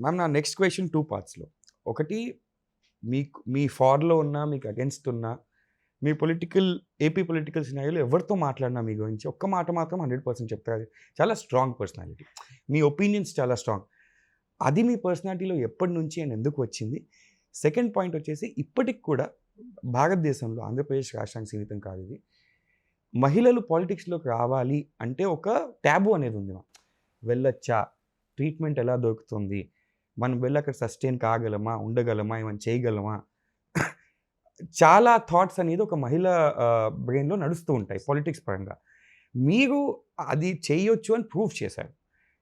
Ma'am నా next question two పార్ట్స్లో. ఒకటి మీకు మీ ఫార్లో ఉన్న మీకు అగెన్స్ట్ ఉన్న మీ పొలిటికల్ ఏపీ పొలిటికల్ సినారీలో ఎవరితో మాట్లాడినా మీ గురించి ఒక్క మాట మాత్రం హండ్రెడ్ పర్సెంట్ చెప్తారు చాలా స్ట్రాంగ్ పర్సనాలిటీ. మీ ఒపీనియన్స్ చాలా స్ట్రాంగ్. అది మీ పర్సనాలిటీలో ఎప్పటి నుంచి అని ఎందుకు వచ్చింది? సెకండ్ పాయింట్ వచ్చేసి ఇప్పటికి కూడా భారతదేశంలో ఆంధ్రప్రదేశ్ రాష్ట్రానికి సీమితం కాదు ఇది. మహిళలు పాలిటిక్స్లోకి రావాలి అంటే ఒక ట్యాబు అనేది ఉంది మా వెళ్ళొచ్చా? ట్రీట్మెంట్ ఎలా దొరుకుతుంది? మనం వెళ్ళి అక్కడ సస్టైన్ కాగలమా? ఉండగలమా? ఏమైనా చేయగలమా? చాలా థాట్స్ అనేది ఒక మహిళ బ్రెయిన్లో నడుస్తూ ఉంటాయి పాలిటిక్స్ పరంగా. మీరు అది చేయొచ్చు అని ప్రూవ్ చేశారు.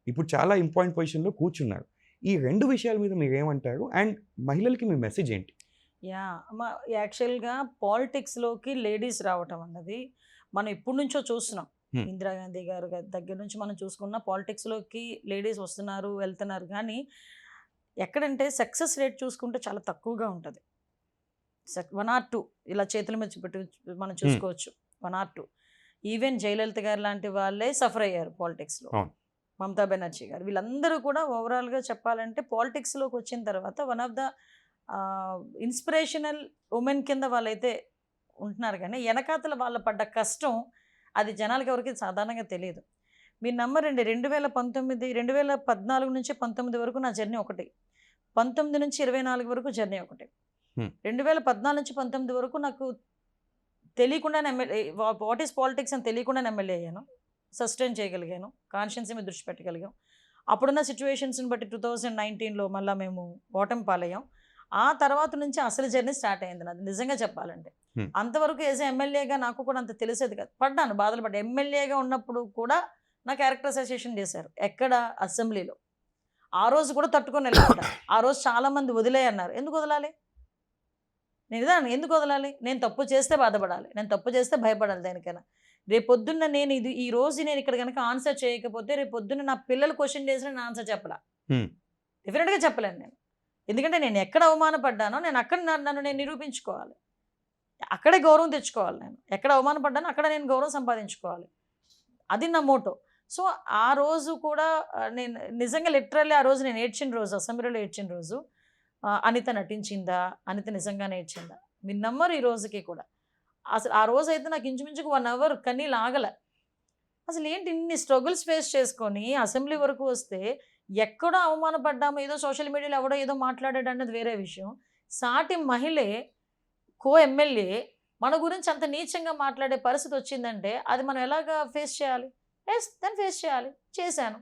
ఇప్పుడు చాలా ఇంపార్టెంట్ పొజిషన్లో కూర్చున్నారు. ఈ రెండు విషయాల మీద మీరు ఏమంటారు? అండ్ మహిళలకి మీ మెసేజ్ ఏంటి? యా మా యాక్చువల్గా పాలిటిక్స్లోకి లేడీస్ రావటం అన్నది మనం ఎప్పటి నుంచో చూస్తున్నాం. ఇందిరాగాంధీ గారు దగ్గర నుంచి మనం చూసుకున్న పాలిటిక్స్లోకి లేడీస్ వస్తున్నారు వెళ్తున్నారు. కానీ ఎక్కడంటే సక్సెస్ రేట్ చూసుకుంటే చాలా తక్కువగా ఉంటుంది. వన్ ఆర్ టూ ఇలా చేతుల మీద పెట్టి మనం చూసుకోవచ్చు. One or two. Even Jayalalithaa garu లాంటి వాళ్ళే సఫర్ అయ్యారు పాలిటిక్స్లో. మమతా బెనర్జీ గారు. వీళ్ళందరూ కూడా ఓవరాల్గా చెప్పాలంటే పాలిటిక్స్లోకి వచ్చిన తర్వాత one of the inspirational women కింద వాళ్ళైతే ఉంటున్నారు కానీ వెనకాతల వాళ్ళ పడ్డ కష్టం అది జనాలకి ఎవరికి సాధారణంగా తెలియదు. మీరు నమ్మరండి. రెండు వేల పంతొమ్మిది రెండు వేల పద్నాలుగు నుంచి పంతొమ్మిది వరకు నా జర్నీ ఒకటి. పంతొమ్మిది నుంచి ఇరవై నాలుగు వరకు జర్నీ ఒకటి. రెండు వేల పద్నాలుగు నుంచి పంతొమ్మిది వరకు నాకు తెలియకుండానే ఎమ్మెల్యే వాట్ ఈస్ పాలిటిక్స్ అని తెలియకుండానే ఎమ్మెల్యే అయ్యాను. సస్టైన్ చేయగలిగాను. కాన్షియన్సీ మీద దృష్టి పెట్టగలిగాం. అప్పుడున్న సిచ్యువేషన్స్ని బట్టి టూ థౌజండ్ నైన్టీన్లో మళ్ళీ మేము ఓటమి పాలయ్యాం. ఆ తర్వాత నుంచి అసలు జర్నీ స్టార్ట్ అయింది నాది. నిజంగా చెప్పాలంటే. అంతవరకు ఏజ్ ఎమ్మెల్యేగా నాకు కూడా అంత తెలిసేది కాదు. పడ్డాను బాధలు పడ్డా. ఎమ్మెల్యేగా ఉన్నప్పుడు కూడా నా క్యారెక్టర్ అసోసియేషన్ చేశారు. ఎక్కడ? అసెంబ్లీలో. ఆ రోజు కూడా తట్టుకొని వెళ్ళాను ఆ రోజు చాలా మంది వదిలే అన్నారు ఎందుకు వదలాలి? నేను ఇదాను ఎందుకు వదలాలి? నేను తప్పు చేస్తే బాధపడాలి. నేను తప్పు చేస్తే భయపడాలి దేనికైనా. రేపు పొద్దున్న నేను ఇది ఈ రోజు నేను ఇక్కడ కనుక ఆన్సర్ చేయకపోతే రేపు పొద్దున్న నా పిల్లలు క్వశ్చన్ చేసిన నేను ఆన్సర్ చెప్పలా. డెఫినెట్గా చెప్పలేను నేను. ఎందుకంటే నేను ఎక్కడ అవమానపడ్డానో నేను అక్కడ నన్ను నేను నిరూపించుకోవాలి. అక్కడే గౌరవం తెచ్చుకోవాలి నేను. ఎక్కడ అవమానపడ్డానో అక్కడ నేను గౌరవం సంపాదించుకోవాలి. అది నా మోటో సో ఆ రోజు కూడా నేను నిజంగా లిటరల్లీ ఆ రోజు నేను ఏడ్చిన రోజు అసెంబ్లీలో ఏడ్చిన రోజు అనిత నటించిందా? అనిత నిజంగా నేర్చిందా మీరు నమ్మరు ఈ రోజుకి కూడా. అసలు ఆ రోజు అయితే నాకు ఇంచుమించుకు వన్ అవర్ కన్నీ ఆగల. అసలు ఏంటి ఇన్ని స్ట్రగుల్స్ ఫేస్ చేసుకొని అసెంబ్లీ వరకు వస్తే ఎక్కడో అవమానపడ్డాము ఏదో సోషల్ మీడియాలో ఎవడో ఏదో మాట్లాడాడు అన్నది వేరే విషయం. సాటి మహిళే కో ఎమ్మెల్యే మన గురించి అంత నీచంగా మాట్లాడే పరిస్థితి వచ్చిందంటే అది మనం ఎలాగా ఫేస్ చేయాలి? ఎస్ దాన్ని ఫేస్ చేయాలి. చేశాను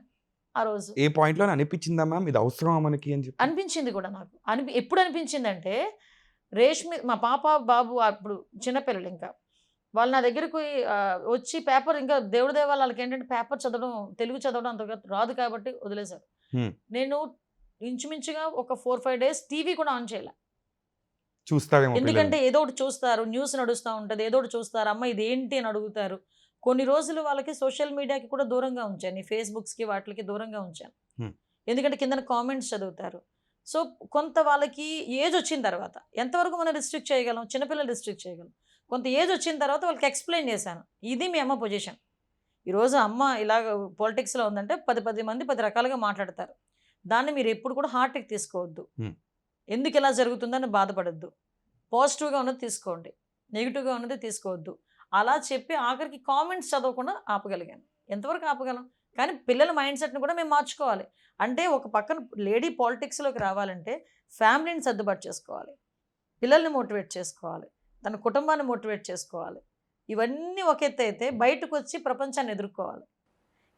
ఆ రోజు. ఏ పాయింట్లో అనిపించిందా మ్యామ్? ఇది అవసరమా మనకి అని చెప్పి? అనిపించింది కూడా నాకు. అనిపి ఎప్పుడు అనిపించిందంటే రేష్మి మా పాప బాబు అప్పుడు చిన్నపిల్లలు ఇంకా. వాళ్ళు నా దగ్గరకు వచ్చి పేపర్ ఇంకా దేవుడి దేవాల వాళ్ళకి ఏంటంటే పేపర్ చదవడం తెలుగు చదవడం అంతగా రాదు కాబట్టి వదిలేశారు. నేను ఇంచుమించుగా ఒక ఫోర్ ఫైవ్ డేస్ టీవీ కూడా ఆన్ చేయాలి. చూస్తారేమో ఎందుకంటే. ఏదో ఒకటి చూస్తారు న్యూస్ నడుస్తూ ఉంటుంది ఏదో ఒకటి చూస్తారు అమ్మ ఇది ఏంటి అని అడుగుతారు. కొన్ని రోజులు వాళ్ళకి సోషల్ మీడియాకి కూడా దూరంగా ఉంచాను. ఈ ఫేస్బుక్స్కి వాటికి దూరంగా ఉంచాను. ఎందుకంటే కింద కామెంట్స్ చదువుతారు. సో కొంత వాళ్ళకి ఏజ్ వచ్చిన తర్వాత ఎంతవరకు మనం రిస్ట్రిక్ట్ చేయగలం? చిన్నపిల్లలు రిస్ట్రిక్ట్ చేయగలం. కొంత ఏజ్ వచ్చిన తర్వాత వాళ్ళకి ఎక్స్ప్లెయిన్ చేశాను. ఇది మీ అమ్మ పొజిషన్. ఈరోజు అమ్మ ఇలాగ పాలిటిక్స్లో ఉందంటే పది పది మంది పది రకాలుగా మాట్లాడతారు. దాన్ని మీరు ఎప్పుడు కూడా హార్ట్కి తీసుకోవద్దు. ఎందుకు ఇలా జరుగుతుందని బాధపడద్దు. పాజిటివ్గా ఉన్నది తీసుకోండి. నెగిటివ్గా ఉన్నది తీసుకోవద్దు. అలా చెప్పి ఆఖరికి కామెంట్స్ చదవకుండా ఆపగలిగాను. ఎంతవరకు ఆపగలం? కానీ పిల్లల మైండ్ సెట్ని కూడా మేము మార్చుకోవాలి. అంటే ఒక పక్కన లేడీ పాలిటిక్స్లోకి రావాలంటే ఫ్యామిలీని సర్దుబాటు చేసుకోవాలి. పిల్లల్ని మోటివేట్ చేసుకోవాలి. తన కుటుంబాన్ని మోటివేట్ చేసుకోవాలి. ఇవన్నీ ఒక ఎత్తు అయితే బయటకు వచ్చి ప్రపంచాన్ని ఎదుర్కోవాలి.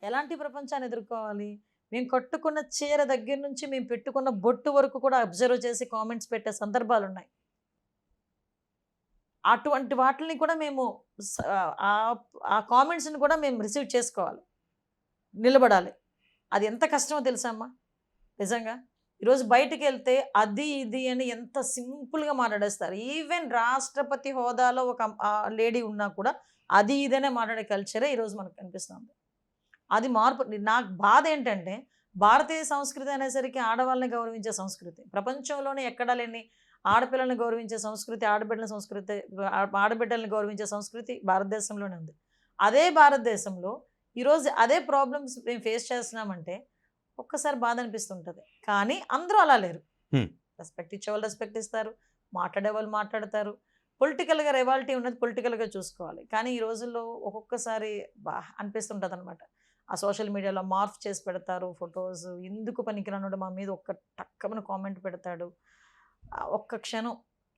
ఎలాంటి ప్రపంచాన్ని ఎదుర్కోవాలి? మేము కట్టుకున్న చీర దగ్గర నుంచి మేము పెట్టుకున్న బొట్టు వరకు కూడా అబ్జర్వ్ చేసి కామెంట్స్ పెట్టే సందర్భాలు ఉన్నాయి అటువంటి వాటిని కూడా మేము ఆ- కామెంట్స్ని కూడా మేము రిసీవ్ చేసుకోవాలి. నిలబడాలి. అది ఎంత కష్టమో తెలుసా అమ్మా? నిజంగా. ఈరోజు బయటికి వెళ్తే అది ఇది అని ఎంత సింపుల్గా మాట్లాడేస్తారు. ఈవెన్ రాష్ట్రపతి హోదాలో ఒక లేడీ ఉన్నా కూడా అది ఇదనే మాట్లాడే కల్చరే ఈరోజు మనకు కనిపిస్తుంది. అది మార్పు నాకు బాధ ఏంటంటే భారతీయ సంస్కృతి అనేసరికి ఆడవాళ్ళని గౌరవించే సంస్కృతి. ప్రపంచంలోనే ఎక్కడా లేని ఆడపిల్లల్ని గౌరవించే సంస్కృతి ఆడబిడ్డల సంస్కృతి ఆడబిడ్డల్ని గౌరవించే సంస్కృతి భారతదేశంలోనే ఉంది. అదే భారతదేశంలో ఈరోజు అదే ప్రాబ్లమ్స్ మేము ఫేస్ చేస్తున్నామంటే ఒక్కసారి బాధ అనిపిస్తుంటుంది. కానీ అందరూ అలా లేరు. రెస్పెక్ట్ ఇచ్చేవాళ్ళు రెస్పెక్ట్ ఇస్తారు. మాట్లాడే వాళ్ళు మాట్లాడతారు. పొలిటికల్గా రివాలిటీ ఉన్నది పొలిటికల్గా చూసుకోవాలి. కానీ ఈ రోజుల్లో ఒక్కొక్కసారి బా అనిపిస్తుంటుంది అనమాట ఆ సోషల్ మీడియాలో మార్ఫ్ చేసి పెడతారు ఫొటోస్ ఎందుకు పనికిరానుడు మా మీద ఒక్క టక్కమని కామెంట్ పెడతాడు. ఒక్క క్షణం